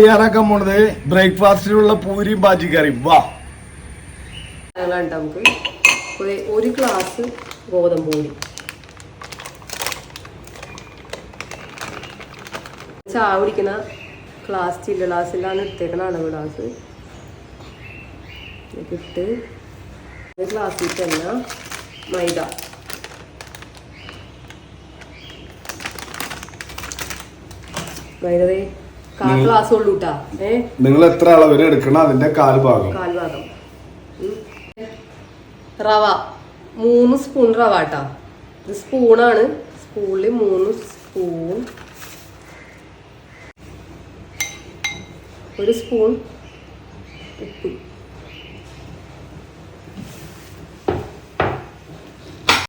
തയ്യാറാക്കാൻ പോണത് ബ്രേക്ക്ഫാസ്റ്റിനുള്ള പൂരിയും ബാജിക്കറിയും വാ. നമുക്ക്? ഒരു ഗ്ലാസ് ഗോതമ്പ് പൊടി. ചായ കുടിക്കുന്ന ഗ്ലാസ് ചില്ല ഗ്ലാസ്സിലാണ് എടുത്തേക്കണ അളവ് ഗ്ലാസ് ഇട്ട് ഗ്ലാസ്സിൽ തന്നെ മൈദ. മൈദ ഉള്ളൂ കേട്ടാ നിങ്ങൾ എത്ര അളവിൽ എടുക്കണം അതിന്റെ കാൽഭാഗം. കാൽ ഭാഗം ഉം. റവ. മൂന്ന് സ്പൂൺ റവ കേട്ടോ ഇത് സ്പൂണാണ്. സ്പൂണിൽ മൂന്ന് സ്പൂൺ. ഒരു സ്പൂൺ ഉപ്പ്.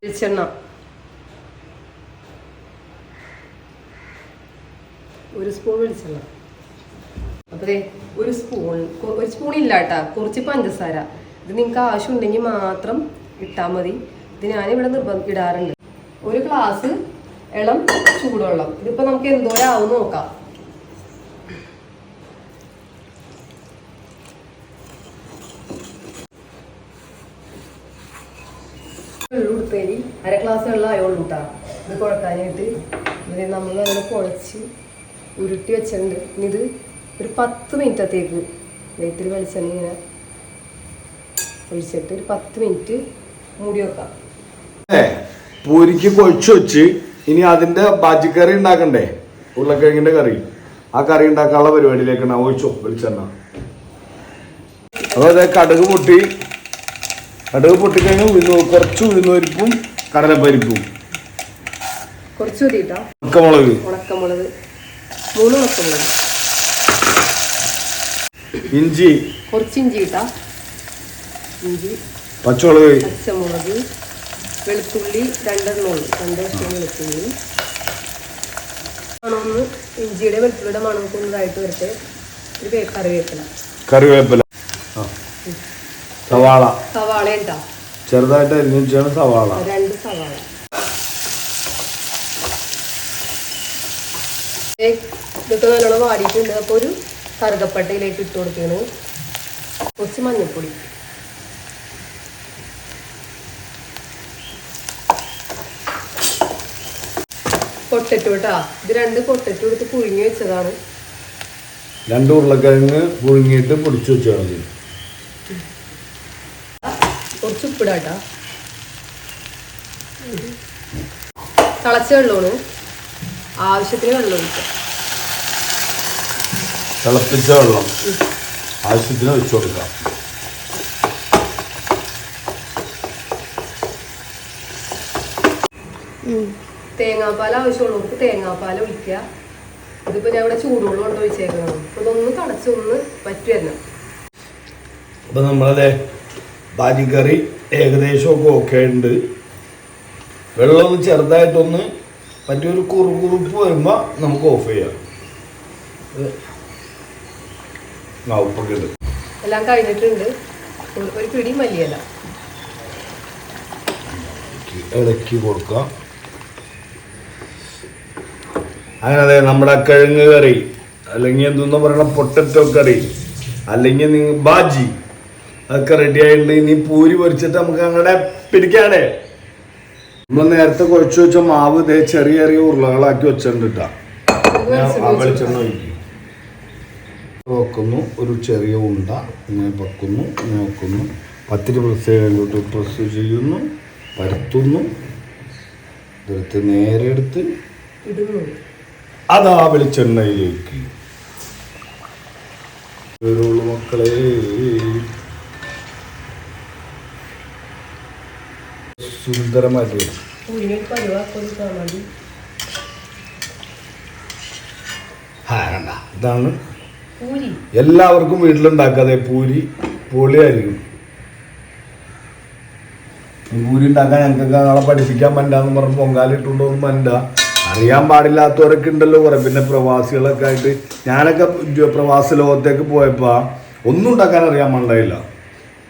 വെളിച്ചെണ്ണ. ഒരു സ്പൂൺ വെളിച്ചെണ്ണ. അപ്പൊ ദേ ഒരു സ്പൂൺ ഒരു സ്പൂൺ ഇല്ല കേട്ടാ കുറച്ച് പഞ്ചസാര. ഇത് നിങ്ങൾക്ക് ആവശ്യമുണ്ടെങ്കിൽ മാത്രം ഇട്ടാൽ മതി. ഇത് ഞാനിവിടെ നിർബന്ധം ഇടാറുണ്ട്. ഒരു ഗ്ലാസ് ഇളം ചൂടുവെള്ളം. ഇതിപ്പോൾ നമുക്ക് എന്തോരം ആവും നോക്കാം. വെള്ളം ഉടുപ്പേരി അര ഗ്ലാസ് വെള്ളം ആയോളൂ കേട്ടാ. ഇത് കുഴക്കാനായിട്ട്. ഇത് നമ്മൾ അങ്ങനെ കുഴച്ച് ഉരുട്ടി വെച്ചിട്ടുണ്ട്. ഇനി ഇത് ഒരു പത്ത് മിനിറ്റത്തേക്ക് വെയിറ്റിൽ വെളിച്ചെണ്ണ ഇങ്ങനെ ഒഴിച്ചിട്ട് ഒരു പത്ത് മിനിറ്റ് മൂടി വെക്കാം. പൂരിക്ക് കൊഴിച്ചു വെച്ച് ഇനി അതിന്റെ ബാജിക്കറി ഉണ്ടാക്കണ്ടേ? ഉരുളക്കിഴങ്ങിന്റെ കറി. ആ കറി ഉണ്ടാക്കാനുള്ള പരിപാടിയിലേക്കാണ് ഒഴിച്ചോ വെളിച്ചെണ്ണ. അപ്പോൾ അതെ കടുക് പൊട്ടി. കടുക് പൊട്ടിക്കഴിഞ്ഞാൽ ഉഴുന്നു കുറച്ച് ഉഴുന്നുപരിപ്പും കടലപ്പരിപ്പും. കുറച്ച് ഉണക്കമുളക്. ഉണക്കമുളക്. മൂന്ന് ഉണക്കമുളക്. ഇഞ്ചി. കുറച്ച് ഇഞ്ചി ഇട്ടാ. ഇഞ്ചി. പച്ചമുളക് പച്ചമുളക് വെളുത്തുള്ളി രണ്ടെണ്ണം രണ്ട് കഷ്ണം വെളുത്തുള്ളി. മണമൊന്ന് ഇഞ്ചിയുടെ വെളുത്തുള്ളിയുടെ മണമൊക്കെ ഒന്നതായിട്ട് വരട്ടെ. ഒരു കറിവേപ്പില. കറിവേപ്പില. സവാള സവാള. ഉണ്ടാ ചെറുതായിട്ട് അരിഞ്ഞാണ് സവാള. രണ്ട് സവാള. ഇതൊക്കെ നല്ലോണം വാടിയിട്ടുണ്ട്. അപ്പോൾ ഒരു കറുകപ്പട്ടയിലേക്ക് ഇട്ട് കൊടുക്കുകയാണ്. കുറച്ച് മഞ്ഞൾപ്പൊടി. പൊട്ടറ്റോ കേട്ടോ ഇത് രണ്ട് പൊട്ടറ്റോ എടുത്ത് പുഴുങ്ങി വെച്ചതാണ്. രണ്ട് ഉരുളക്കിഴങ്ങ് പുഴുങ്ങിയിട്ട് പൊടിച്ചു വെച്ചാൽ മതി. കുറച്ച് ഉപ്പിടാട്ടാ തിളച്ച വെള്ളമാണ്. ആവശ്യത്തിന് വെള്ളം ഒഴിക്കാം. തിളപ്പിച്ച വെള്ളം ആവശ്യത്തിന് വെച്ചു കൊടുക്കാം. തേങ്ങാപ്പാൽ ആവശ്യമുള്ളവർക്ക് തേങ്ങാപ്പാൽ ഒഴിക്കുക. ഇതിപ്പോൾ ഞാൻ ഇവിടെ ചൂടുവെള്ളം കൊണ്ട് ഒഴിച്ചേക്കണം ഇതൊന്ന് തിളച്ചൊന്ന് പറ്റുമല്ലോ അപ്പൊ നമ്മളതെ ബാജിക്കറി ഏകദേശമൊക്കെ ഓക്കെ ഉണ്ട്. വെള്ളം ഒന്ന് ചെറുതായിട്ടൊന്ന് പറ്റിയൊരു കുറുകുറുപ്പ് വരുമ്പോൾ നമുക്ക് ഓഫ് ചെയ്യാം. ഉപ്പൊക്കെ ഉണ്ട് എല്ലാം കഴിഞ്ഞിട്ടുണ്ട്. ഒരു- പിടി മല്ലിയല ഇളക്കി കൊടുക്കാം. അങ്ങനെ അതെ നമ്മുടെ കിഴങ്ങ് കറി അല്ലെങ്കിൽ എന്തെന്ന് പറയണ പൊട്ടറ്റോ കറി അല്ലെങ്കിൽ നിങ്ങൾ ബാജി അതൊക്കെ റെഡി ആയിട്ടുണ്ട്. ഇനി പൂരി പൊരിച്ചിട്ട് നമുക്ക് അങ്ങടെ പിടിക്കാനേ. നമ്മൾ നേരത്തെ കുഴച്ച് വെച്ച മാവ് ഇതേ ചെറിയ ചെറിയ ഉരുളകളാക്കി വെച്ചിട്ടുണ്ട് കേട്ടോ വെളിച്ചെണ്ണ ഒഴിക്കും. വെക്കുന്നു ഒരു ചെറിയ ഉണ്ട ഇങ്ങനെ വെക്കുന്നു ഇങ്ങനെ വെക്കുന്നു. പത്തിരി പ്രസ് പ്രസ് ചെയ്യുന്നു പരത്തുന്നു. ഇതെടുത്ത് നേരെ എടുത്ത് ഇടുന്നു. അതാ വെളിച്ചെണ്ണയിലേക്ക്. വരുള്ളൂ മക്കളെ. സുന്ദരമായിട്ട് ഇതാണ് എല്ലാവർക്കും വീട്ടിലുണ്ടാക്കാതെ പൂരി പൊളിയായിരിക്കും. ഈ പൂരി ഉണ്ടാക്കാൻ ഞങ്ങൾക്ക് നാളെ പഠിപ്പിക്കാൻ പറ്റാന്ന് പറഞ്ഞ് പൊങ്കാലിട്ടുണ്ടോന്ന് മണ്ട. അറിയാൻ പാടില്ലാത്തവരൊക്കെ ഉണ്ടല്ലോ കുറെ. പിന്നെ പ്രവാസികളൊക്കെ ആയിട്ട് ഞാനൊക്കെ പ്രവാസ ലോകത്തേക്ക് പോയപ്പോ ഒന്നും ഉണ്ടാക്കാൻ അറിയാൻ പാടില്ല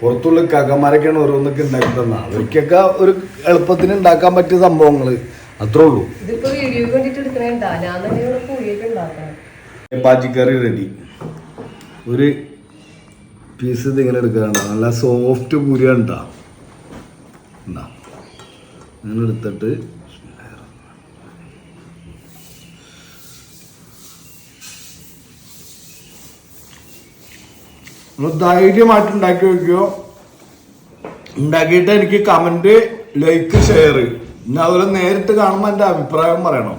പുറത്തുള്ള കാക്കന്മാരൊക്കെയാണ് ഓരോന്നൊക്കെ ഉണ്ടാക്കി തന്ന. അവർക്കൊക്കെ ഒരു എളുപ്പത്തിന് ഉണ്ടാക്കാൻ പറ്റിയ സംഭവങ്ങൾ അത്രേ ഉള്ളൂ. ഇതിപ്പോ വീഡിയോ കണ്ടിട്ട് എടുക്കണേണ്ടാ ഞാൻ തന്നെ ഇവിടെ പൂരിയൊക്കെ ഉണ്ടാക്കണം. പാച്ചിക്കറി റെഡി ഒരു പീസ് ഇത് ഇങ്ങനെ എടുക്കാറുണ്ട് നല്ല സോഫ്റ്റ് പുരിയാണ് കേട്ടോ. അങ്ങനെ എടുത്തിട്ട് നിങ്ങൾ ധൈര്യമായിട്ട് ഉണ്ടാക്കി വെക്കോ. ഉണ്ടാക്കിയിട്ട് എനിക്ക് കമന്റ് ലൈക്ക് ഷെയർ ഇനി അതുപോലെ നേരിട്ട് കാണുമ്പോൾ എന്റെ അഭിപ്രായം പറയണം.